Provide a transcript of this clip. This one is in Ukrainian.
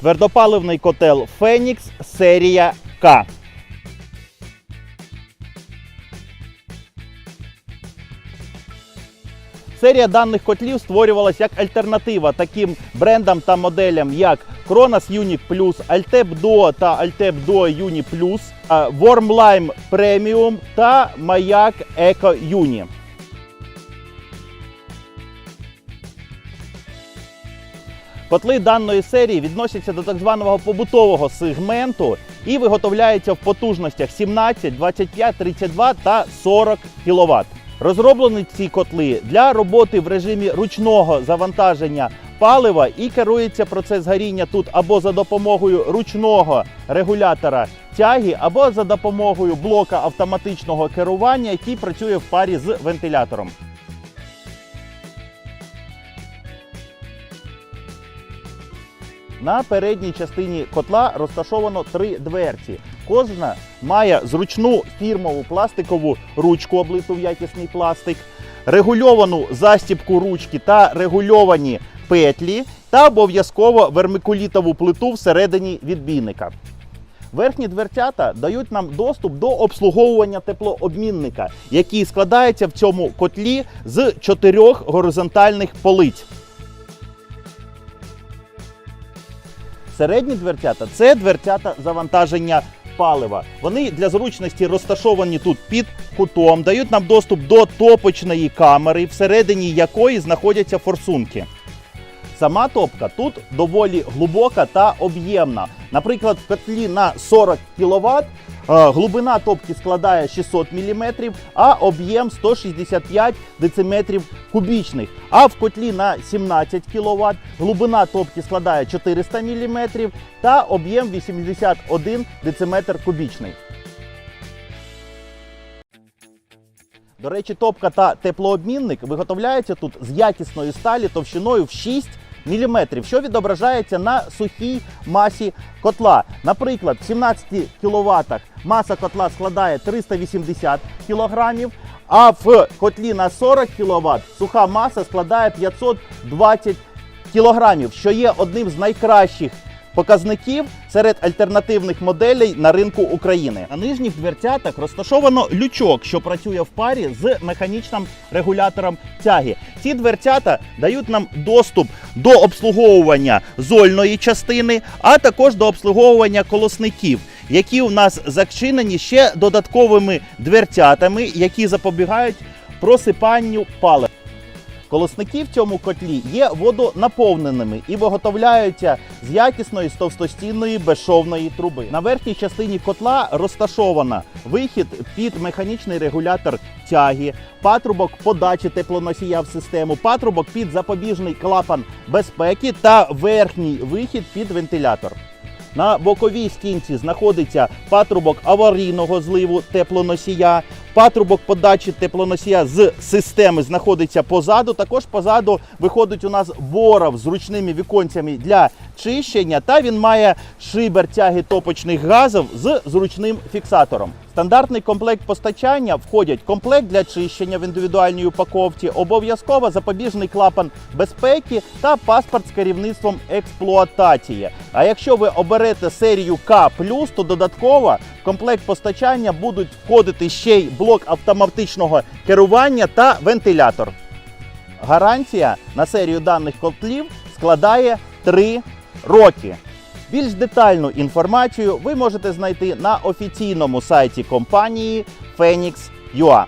Твердопаливний котел Фенікс серія К. Серія даних котлів створювалася як альтернатива таким брендам та моделям, як Kronos Unique Plus, Altep Duo та Altep Duo Uni Plus, а, Wormlime Premium та Маяк Eco Uni. Котли даної серії відносяться до так званого побутового сегменту і виготовляються в потужностях 17, 25, 32 та 40 кВт. Розроблені ці котли для роботи в режимі ручного завантаження палива і керується процес горіння тут або за допомогою ручного регулятора тяги, або за допомогою блока автоматичного керування, який працює в парі з вентилятором. На передній частині котла розташовано три дверці. Кожна має зручну фірмову пластикову ручку, облиту в якісний пластик, регульовану застібку ручки та регульовані петлі, та обов'язково вермикулітову плиту всередині відбійника. Верхні дверцята дають нам доступ до обслуговування теплообмінника, який складається в цьому котлі з чотирьох горизонтальних полиць. Середні дверцята це дверцята завантаження палива. Вони для зручності розташовані тут під кутом, дають нам доступ до топочної камери, всередині якої знаходяться форсунки. Сама топка тут доволі глибока та об'ємна. Наприклад, в котлі на 40 кВт глибина топки складає 600 мм, а об'єм 165 дециметрів кубічних. А в котлі на 17 кВт глибина топки складає 400 мм та об'єм 81 дециметр кубічний. До речі, топка та теплообмінник виготовляються тут з якісної сталі товщиною в 6 мм, що відображається на сухій масі котла. Наприклад, в 17 кВт маса котла складає 380 кг, а в котлі на 40 кВт суха маса складає 520 кг, що є одним з найкращих показників серед альтернативних моделей на ринку України. На нижніх дверцятах розташовано лючок, що працює в парі з механічним регулятором тяги. Ці дверцята дають нам доступ до обслуговування зольної частини, а також до обслуговування колосників. Які у нас зачинені ще додатковими дверцятами, які запобігають просипанню палива. Колосники в цьому котлі є водонаповненими і виготовляються з якісної товстостінної безшовної труби. На верхній частині котла розташована вихід під механічний регулятор тяги, патрубок подачі теплоносія в систему, патрубок під запобіжний клапан безпеки та верхній вихід під вентилятор. На боковій стінці знаходиться патрубок аварійного зливу теплоносія. Патрубок подачі теплоносія з системи знаходиться позаду. Також позаду виходить у нас боров з ручними віконцями для чищення, та він має шибер тяги топочних газів з зручним фіксатором. Стандартний комплект постачання входять комплект для чищення в індивідуальній упаковці, обов'язково запобіжний клапан безпеки та паспорт з керівництвом експлуатації. А якщо ви оберете серію К+, то додатково в комплект постачання будуть входити ще й блок автоматичного керування та вентилятор. Гарантія на серію даних котлів складає 3 роки. Більш детальну інформацію ви можете знайти на офіційному сайті компанії Phoenix.ua.